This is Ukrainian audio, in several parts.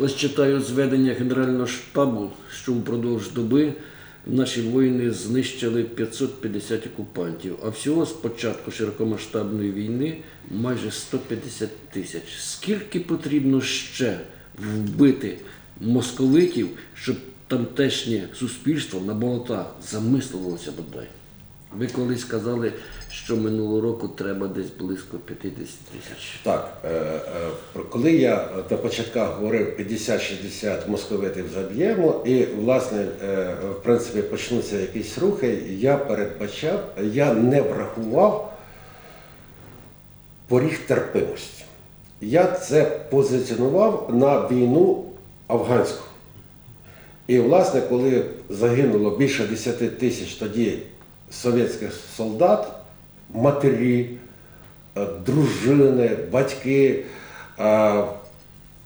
Ось читаю зведення Генерального штабу, що впродовж доби наші воїни знищили 550 окупантів, а всього з початку широкомасштабної війни майже 150 тисяч. Скільки потрібно ще вбити московитів, щоб тамтешнє суспільство на болотах замислилося бодай? Ви колись казали, що минулого року треба десь близько 50 тисяч. Так, е, е, коли я на початках говорив 50-60 московитів заб'ємо, і власне е, в принципі почнуться якісь рухи, я передбачав, я не врахував поріг терпимості. Я це позиціонував на війну афганську. І, власне, коли загинуло більше 10 тисяч тоді совєтських солдат, матері, е, дружини, батьки е,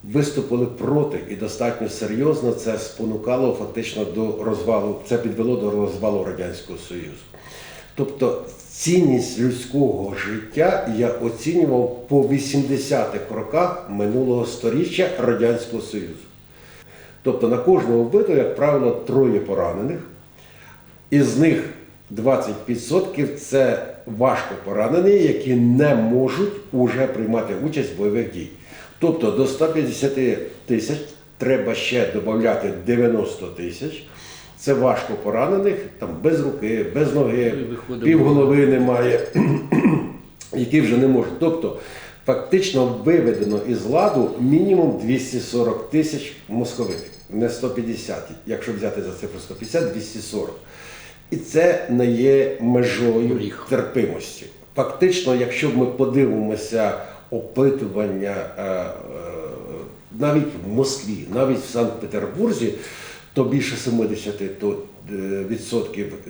виступили проти і достатньо серйозно це спонукало фактично до розвалу, це підвело до розвалу Радянського Союзу. Тобто цінність людського життя я оцінював по 80-х роках минулого сторіччя Радянського Союзу. Тобто на кожного вбитого, як правило, троє поранених, із них 20% це важко поранені, які не можуть уже приймати участь в бойових дій. Тобто до 150 тисяч треба ще додати 90 тисяч. Це важко поранених, там без руки, без ноги, Ну, півголови немає, які вже не можуть. Тобто фактично виведено із ладу мінімум 240 тисяч московитів, не 150, якщо взяти за цифру 150, 240. І це не є межою терпимості. Фактично, якщо ми подивимося опитування е, е, навіть в Москві, навіть в Санкт-Петербурзі, то більше 70 то, е,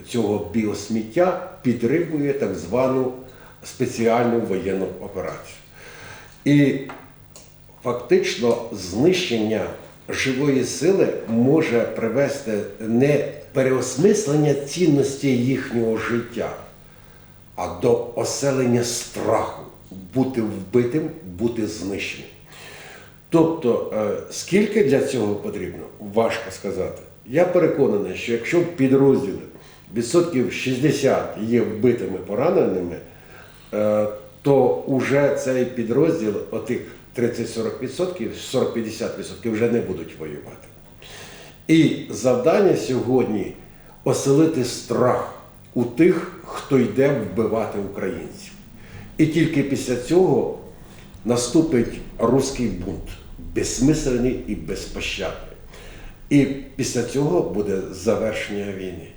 цього біосміття підтримує так звану спеціальну воєнну операцію. І фактично знищення живої сили може привести не переосмислення цінності їхнього життя, а до оселення страху бути вбитим, бути знищеним. Тобто, е, скільки для цього потрібно, важко сказати. Я переконаний, що якщо в підрозділі відсотків 60 є вбитими пораненими, е, то вже цей підрозділ, отих 30-40%, 40-50% вже не будуть воювати. І завдання сьогодні оселити страх у тих, хто йде вбивати українців. І тільки після цього наступить руський бунт, безсмислений і безпощадний. І після цього буде завершення війни.